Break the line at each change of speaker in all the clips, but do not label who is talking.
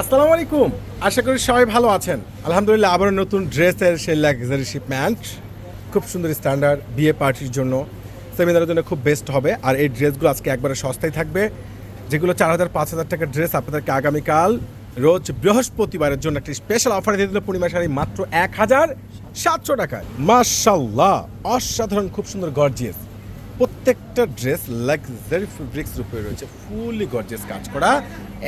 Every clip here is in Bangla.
আসসালামু আলাইকুম। আশা করি সবাই ভালো আছেন। আলহামদুলিল্লাহ আবার নতুন ড্রেসের সেই লাক্সারি শিপমেন্ট খুব সুন্দর স্ট্যান্ডার্ড বিয়ে পার্টির জন্য। সেমিনারের জন্য খুব বেস্ট হবে। আর এই ড্রেসগুলো আজকে একবারে সস্তায় থাকবে। যেগুলো চার হাজার, পাঁচ হাজার টাকার ড্রেস আপনাদেরকে আগামীকাল, রোজ বৃহস্পতিবারের জন্য একটি স্পেশাল অফার দিয়ে দিল পূর্ণিমা শাড়ি মাত্র এক হাজার সাতশো টাকায়। মার্শাল্লাহ অসাধারণ, খুব সুন্দর গর্জিয়াস প্রত্যেকটা ড্রেস লাক্সারি ফেব্রিক্স রূপে রয়েছে। ফুললি গর্জেস কাজ করা।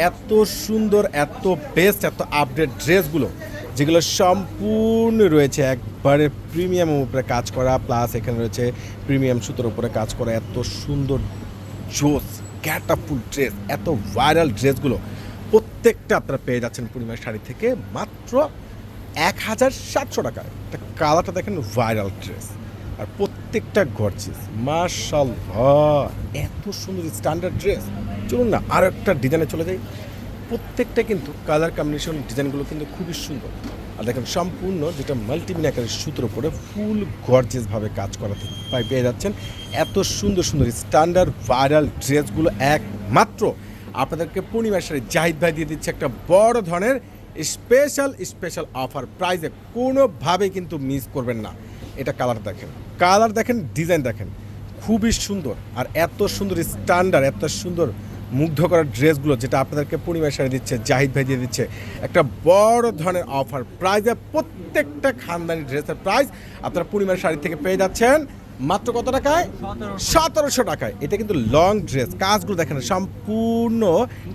এত সুন্দর, এত বেস্ট এত আপডেট ড্রেসগুলো যেগুলো সম্পূর্ণ রয়েছে একবারে প্রিমিয়াম উপরে কাজ করা। প্লাস এখানে রয়েছে প্রিমিয়াম সুতোর উপরে কাজ করা এত সুন্দর, জোস ক্যাটাফুল ড্রেস এত ভাইরাল ড্রেসগুলো প্রত্যেকটা আপনারা পেয়ে যাচ্ছেন পূর্ণিমার শাড়ি থেকে মাত্র এক হাজার সাতশো টাকায়। কালারটা দেখেন ভাইরাল ড্রেস আর প্রত্যেকটা গর্জিস মার্শাল্লাহ এত সুন্দর স্ট্যান্ডার্ড ড্রেস চলুন না, আর একটা ডিজাইনে চলে যাই। প্রত্যেকটা কিন্তু কালার কম্বিনেশন ডিজাইনগুলো কিন্তু খুবই সুন্দর। আর দেখেন, সম্পূর্ণ যেটা মাল্টিমিনাকারের সুতোর উপরে ফুল গর্জেসভাবে কাজ করাতে পাই পেয়ে যাচ্ছেন। এত সুন্দর সুন্দর স্ট্যান্ডার্ড ভাইরাল ড্রেসগুলো একমাত্র আপনাদেরকে পূর্ণিমার সাথে জাহিদ ভাই দিয়ে দিচ্ছে একটা বড় ধরনের স্পেশাল স্পেশাল অফার প্রাইজে কোনোভাবে কিন্তু মিস করবেন না। এটা কালার দেখেন। কালার দেখেন, ডিজাইন দেখেন। খুবই সুন্দর। আর এত সুন্দর স্ট্যান্ডার্ড এত সুন্দর মুগ্ধ করার ড্রেসগুলো যেটা আপনাদেরকে পূর্ণিমা শাড়ি দিচ্ছে, জাহিদ ভাই দিয়ে দিচ্ছে। একটা বড় ধরনের অফার প্রাইজে প্রত্যেকটা খানদানি ড্রেসের প্রাইস আপনারা পূর্ণিমার শাড়ি থেকে পেয়ে যাচ্ছেন। মাত্র কত টাকায়? সতেরোশো টাকায়। এটা কিন্তু লং ড্রেস কাজগুলো দেখেন, সম্পূর্ণ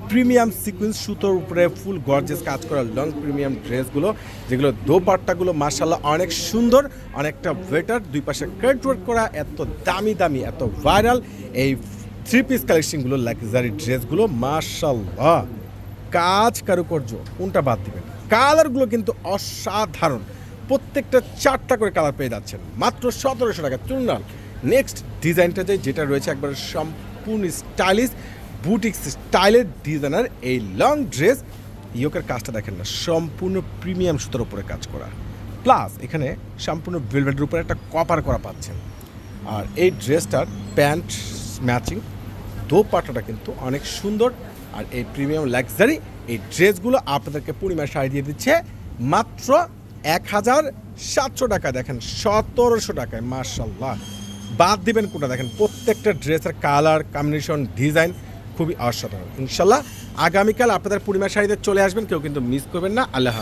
প্রিমিয়াম সিকুয়েন্স সুতোর উপরে ফুল গর্জেস কাজ করা লং প্রিমিয়াম ড্রেসগুলো যেগুলো দোপাট্টাগুলো মার্শাল্লাহ অনেক সুন্দর, অনেকটা বেটার দুই পাশে ক্রেড ওয়ার্ক করা, এত দামি দামি, এত ভাইরাল এই থ্রি পিস কালেকশনগুলো লাক্সারি ড্রেসগুলো মার্শাল্লাহ কাজ কারুকার্য, কোনটা বাদ দিবেন? কালারগুলো কিন্তু অসাধারণ। প্রত্যেকটা চারটা করে কালার পেয়ে যাচ্ছেন। মাত্র সতেরোশো টাকা। চুনাল নেক্সট ডিজাইনটা যে যেটা রয়েছে একবার সম্পূর্ণ স্টাইলিশ বুটিক স্টাইলের ডিজাইনার এই লং ড্রেস ইয়োকের কাজটা দেখেন না, সম্পূর্ণ প্রিমিয়াম সুতোর উপরে কাজ করা। প্লাস এখানে সম্পূর্ণ ভেলভেটের উপরে একটা কপার করা পাচ্ছেন। আর এই ড্রেসটার প্যান্ট ম্যাচিং দোপাট্টাটা কিন্তু অনেক সুন্দর। আর এই প্রিমিয়াম লাক্সারি এই ড্রেসগুলো আপনাদেরকে পূর্ণিমা শাড়ি দিয়ে দিচ্ছে। মাত্র এক হাজার সাতশো টাকা দেখেন, সতেরোশো টাকায় মার্শাল্লাহ বাদ দিবেন কোনটা? দেখেন, প্রত্যেকটা ড্রেসের কালার, কম্বিনেশন, ডিজাইন খুবই অসাধারণ। ইনশাল্লাহ আগামীকাল আপনাদের পূর্ণিমা শাড়িতে চলে আসবেন, কেউ কিন্তু মিস করবেন না। আল্লাহ